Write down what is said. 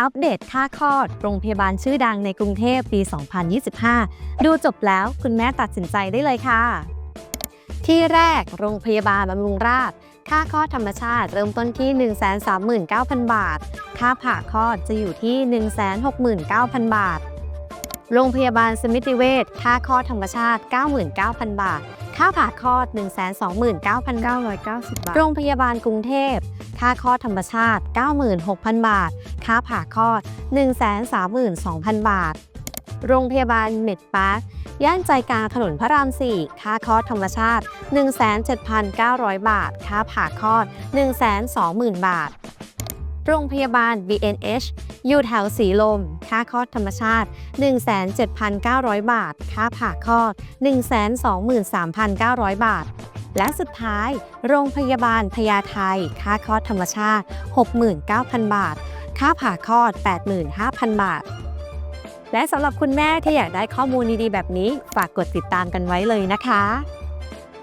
อัปเดตค่าคลอด โรงพยาบาลชื่อดังในกรุงเทพปี 2025 ดูจบแล้วคุณแม่ตัดสินใจได้เลยค่ะ ที่แรกโรงพยาบาลบำรุงราษฎร์ค่าคลอดธรรมชาติเริ่มต้นที่ 139,000 บาท ค่าผ่าคลอดจะอยู่ที่ 169,000 บาท โรงพยาบาลสมิติเวชค่าคลอดธรรมชาติ 99,000 บาท ค่าผ่าคลอด 129,990 บาท โรงพยาบาลกรุงเทพ ค่าคลอดธรรมชาติ 96,000 บาท ค่าผ่าคลอด 132,000 บาท โรงพยาบาลเมดปาร์คย่านใจกลางถนนพระราม 4 ค่าคลอดธรรมชาติ 17,900 บาท ค่าผ่าคลอด 120,000 บาท โรงพยาบาล BNH อยู่แถวสีลม ค่าคลอดธรรมชาติ 17,900 บาท ค่าผ่าคลอด 123,900 บาท และสุดท้าย โรงพยาบาลพญาไทย ค่าคลอดธรรมชาติ 69,000 บาท ค่าผ่าคลอด 85,000 บาท และสำหรับคุณแม่ที่อยากได้ข้อมูลดีๆแบบนี้ ฝากกดติดตามกันไว้เลยนะคะ